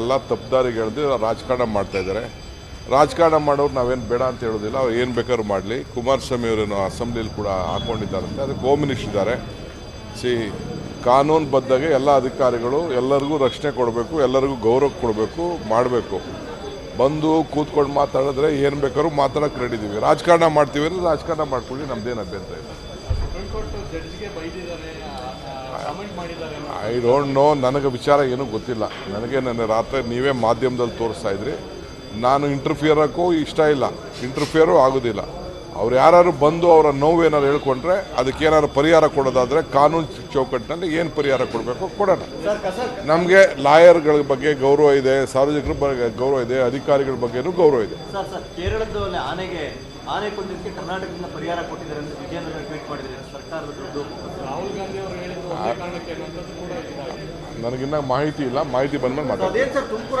ಎಲ್ಲ ತಪ್ಪದಾರಿಗೆ ಹೇಳಿದ್ರೆ ರಾಜಕಾರಣ ಮಾಡ್ತಾ ಇದ್ದಾರೆ. ರಾಜಕಾರಣ ಮಾಡೋರು ನಾವೇನು ಬೇಡ ಅಂತ ಹೇಳೋದಿಲ್ಲ, ಅವ್ರು ಏನು ಬೇಕಾದ್ರೂ ಮಾಡಲಿ. ಕುಮಾರಸ್ವಾಮಿ ಅವರೇನು ಅಸೆಂಬ್ಲಿಲಿ ಕೂಡ ಹಾಕೊಂಡಿದ್ದಾರಂತೆ, ಅದಕ್ಕೆ ಹೋಮ್ ಇದ್ದಾರೆ. ಸಿ, ಕಾನೂನು ಬದ್ಧಾಗೆ ಎಲ್ಲ ಅಧಿಕಾರಿಗಳು ಎಲ್ಲರಿಗೂ ರಕ್ಷಣೆ ಕೊಡಬೇಕು, ಎಲ್ಲರಿಗೂ ಗೌರವ ಕೊಡಬೇಕು, ಮಾಡಬೇಕು. ಬಂದು ಕೂತ್ಕೊಂಡು ಮಾತಾಡಿದ್ರೆ ಏನು ಬೇಕಾದ್ರೂ ಮಾತಾಡೋಕೆ ರೆಡಿ ಇದೀವಿ. ರಾಜಕಾರಣ ಮಾಡ್ತೀವಿ ಅಂದರೆ ರಾಜಕಾರಣ ಮಾಡ್ಕೊಳ್ಳಿ, ನಮ್ದೇನು ಅಭ್ಯಂತರ ಇಲ್ಲ. ಐ ಡೋಂಟ್ ನೋ ನನಗೆ ವಿಚಾರ ಏನೂ ಗೊತ್ತಿಲ್ಲ. ನನಗೆ ನನ್ನ ರಾತ್ರಿ ನೀವೇ ಮಾಧ್ಯಮದಲ್ಲಿ ತೋರಿಸ್ತಾ ಇದ್ರಿ. ನಾನು ಇಂಟರ್ಫಿಯರ್ ಹಾಕೋ ಇಷ್ಟ ಇಲ್ಲ. ಇಂಟರ್ಫಿಯರು ಆಗೋದಿಲ್ಲ. ಅವ್ರು ಯಾರು ಬಂದು ಅವರ ನೋವು ಏನಾದ್ರು ಹೇಳ್ಕೊಂಡ್ರೆ ಅದಕ್ಕೆ ಏನಾದ್ರು ಪರಿಹಾರ ಕೊಡೋದಾದ್ರೆ ಕಾನೂನು ಚೌಕಟ್ಟಿನಲ್ಲಿ ಏನು ಪರಿಹಾರ ಕೊಡಬೇಕು ಕೊಡೋಣ. ನಮಗೆ ಲಾಯರ್ಗಳ ಬಗ್ಗೆ ಗೌರವ ಇದೆ, ಸಾರ್ವಜನಿಕರ ಬಗ್ಗೆ ಗೌರವ ಇದೆ, ಅಧಿಕಾರಿಗಳ ಬಗ್ಗೆನೂ ಗೌರವ ಇದೆ. ಆನೆ ಕೊಂದಿದ್ದಕ್ಕೆ ಕರ್ನಾಟಕದಿಂದ ಪರಿಹಾರ ಕೊಟ್ಟಿದ್ದಾರೆ ಅಂತ ವಿಜಯನಗರ ಟ್ವೀಟ್ ಮಾಡಿದ್ದಾರೆ. ಸರ್ಕಾರದ ದುಡ್ಡು. ರಾಹುಲ್ ಗಾಂಧಿ ಅವರು ಹೇಳಿದ್ರು ನನಗಿನ್ನ ಮಾಹಿತಿ ಇಲ್ಲ. ಮಾಹಿತಿ ಬಂದ್ಮೇಲೆ ಮಾತಾಡ್ತೀನಿ ಅದೇನು ಸರ್ ತುಮಕೂರು